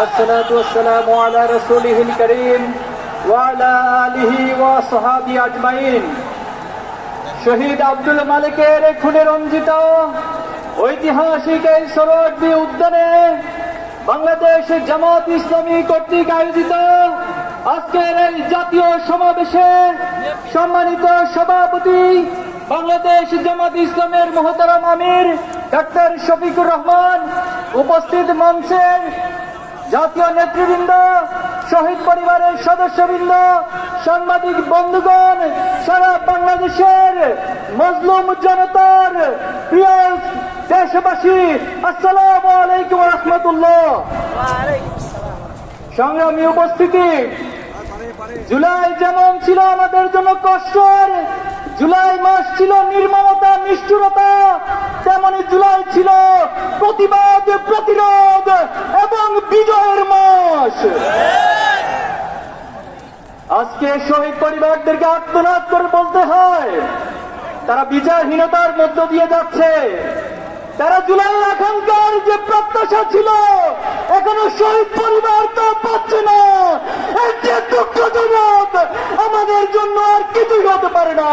والصلاة والسلام على رسوله الكريم وعلى آله وصحابه أجمعين শহীদ আব্দুল মালিকের খুনে রঞ্জিত ঐতিহাসিক এই সরোয়ার্দী উদ্যানে বাংলাদেশ জামাত ইসলামী কর্তৃক আয়োজিত আজকের এই জাতীয় সমাবেশে সম্মানিত সভাপতি বাংলাদেশ জামাত ইসলামের মহতারাম আমির ডাক্তার শফিকুর রহমান উপস্থিত মঞ্চের জাতীয় নেতৃবৃন্দ, শহীদ পরিবারের সদস্যবৃন্দ, সাংবাদিক বন্ধুগণ, সারা বাংলাদেশের মজলুম জনতার প্রিয় দেশবাসী, আসসালামু আলাইকুম রহমতুল্লাহ। সংগ্রামী উপস্থিতি, জুলাই যেমন ছিল আমাদের জন্য কষ্টের, জুলাই মাস ছিল নির্মমতা, নিষ্ঠুরতা, তেমনি জুলাই ছিল প্রতিবাদ, প্রতিরোধ বিজয়ের মাস। আজকে শহীদ পরিবারদেরকে আত্মনাদ করে বলতে হয়, তারা বিচারহীনতার মধ্য দিয়ে যাচ্ছে। তারা জুলাই আকাঙ্ক্ষার যে প্রত্যাশা ছিল, এখনও শহীদ পরিবার তা পাচ্ছে না। এর যে দুঃখজনক আমাদের জন্য আর কিছুই হতে পারে না।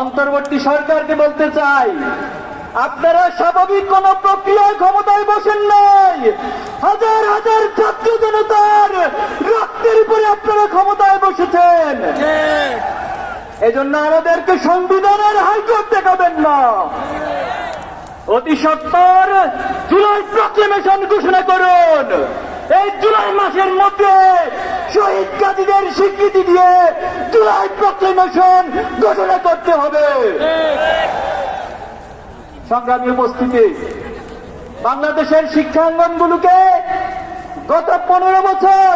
অন্তর্বর্তী সরকারকে বলতে চাই আপনারা স্বাভাবিক কোন প্রক্রিয়ায় ক্ষমতায় বসেন নাই। হাজার হাজার ছাত্র জনতার রক্তের উপরে আপনারা ক্ষমতায় বসেছেন। এজন্য আমাদেরকে সংবিধানের হাইকোর্ট দেখাবেন না। অতি সত্তর জুলাই প্রক্লেমেশন ঘোষণা করুন। এই জুলাই মাসের মধ্যে শহীদ কাজীদের স্বীকৃতি দিয়ে জুলাই প্রক্লেমেশন ঘোষণা করতে হবে। সংগ্রামী উপস্থিতি, বাংলাদেশের শিক্ষাঙ্গনগুলোকে গত পনেরো বছর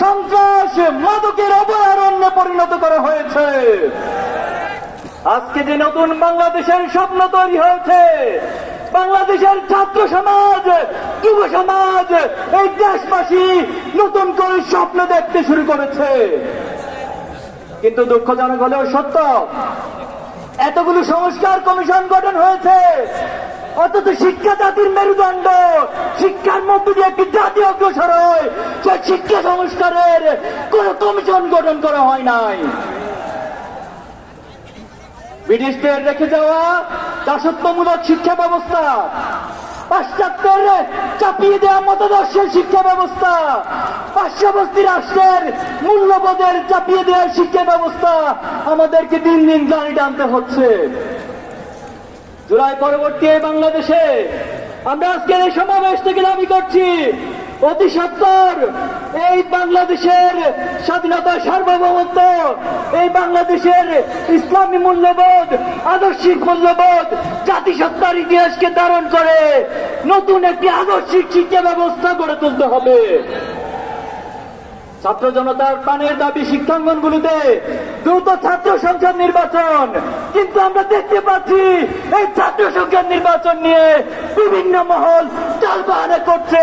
সন্ত্রাস মাদকের অভয়ারণ্যে পরিণত করা হয়েছে। আজকে যে নতুন বাংলাদেশের স্বপ্ন তৈরি হয়েছে, বাংলাদেশের ছাত্র সমাজ, যুব সমাজ, এই দেশবাসী নতুন করে স্বপ্ন দেখতে শুরু করেছে। কিন্তু দুঃখজনক হলেও সত্য এতগুলো সংস্কার কমিশন গঠন হয়েছে। অথচ শিক্ষা জাতির মেরুদণ্ড, শিক্ষার মধ্যে দিয়ে একটি জাতি অগ্রসর হয় শিক্ষা সংস্কারের কোন কমিশন গঠন করা হয় নাই। ব্রিটিশদের রেখে যাওয়া দাসত্বমূলক শিক্ষা ব্যবস্থা পাশ্চাত্যের চাপিয়ে দেওয়া মতাদর্শের শিক্ষা ব্যবস্থা। পার্শ্ববর্তী রাষ্ট্রের মূল্যবোধের চাপিয়ে দেওয়া শিক্ষা ব্যবস্থা আমাদেরকে দিন দিন গাড়ি টানতে হচ্ছে। জুলাই পরবর্তী বাংলাদেশে আমরা আজকের এই সমাবেশ থেকে দাবি করছি অতি সত্তর। এই বাংলাদেশের স্বাধীনতা সার্বভৌমত্ব, এই বাংলাদেশের ইসলামী মূল্যবোধ, আদর্শিক মূল্যবোধ, জাতিসত্তার ইতিহাসকে ধারণ করে নতুন একটি আদর্শিক শিক্ষা ব্যবস্থা গড়ে তুলতে হবে। ছাত্র জনতার প্রাণের দাবি শিক্ষাঙ্গনগুলোতে দ্রুত ছাত্র সংসদ নির্বাচন। কিন্তু আমরা দেখতে পাচ্ছি, এই ছাত্র সংসদ নির্বাচন নিয়ে বিভিন্ন মহল চালবাহানা করছে।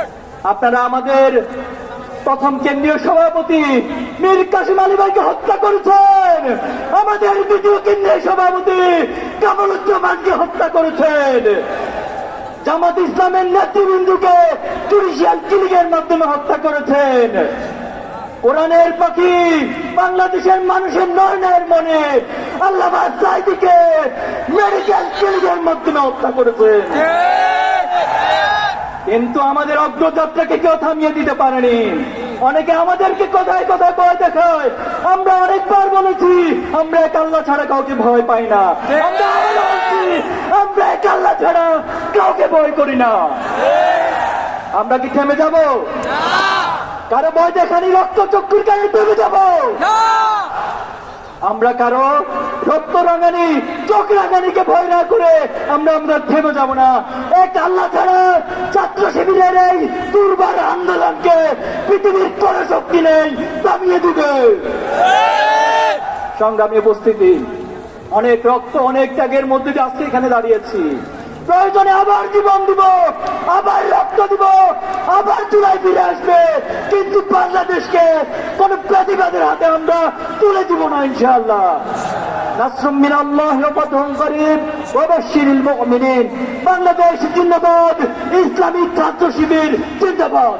আপনারা আমাদের প্রথম কেন্দ্রীয় সভাপতি মীর কাসিম আলী ভাইকে হত্যা করেছেন। আমাদের দ্বিতীয় কেন্দ্রীয় সভাপতি কামরুজ্জামানকে হত্যা করেছেন। জামাত ইসলামের নেতৃবৃন্দকে জুডিশিয়াল কিলিং এর মাধ্যমে হত্যা করেছেন। কোরআনের পাখি বাংলাদেশের মানুষের নয়নের মনে আল্লাহ মেডিকেল কিলিং এর মাধ্যমে হত্যা করেছেন। কিন্তু আমাদের অগ্রযাত্রাকে কেউ থামিয়ে দিতে পারেনি। অনেকে আমাদেরকে কোথায় কোথায় ভয় দেখায়। আমরা অনেকবার বলেছি আমরা এক আল্লাহ ছাড়া কাউকে ভয় পাই না। আমরা এক আল্লাহ ছাড়া কাউকে ভয় করি না। আমরা কি থেমে যাব? কারও ভয় দেখানি রক্ত চক্ষুর কারণে থেমে যাব? আমরা কারও রক্ত রাঙানি, চোখ রাঙানিকে ভয় না করে আমরা আমরা থেমে যাব না। এক আল্লাহ ছাড়া ছাত্র শিবিরের এই দুর্বার আন্দোলনকে পৃথিবীর করে শক্তি নেই দামিয়ে দিবে। সংগ্রামী উপস্থিতি, অনেক রক্ত, অনেক ত্যাগের মধ্যে আজকে এখানে দাঁড়িয়েছি। প্রয়োজনে আবার জীবন দিব, আবার রক্ত দিব, আবার চুলাই ফিরে আসবে। কিন্তু বাংলাদেশকে কোন প্রতিবাদের হাতে আমরা তুলে দিব না, ইনশাআল্লাহ। বাংলাদেশ জিন্দাবাদ ইসলামিক ছাত্র শিবির জিন্দাবাদ।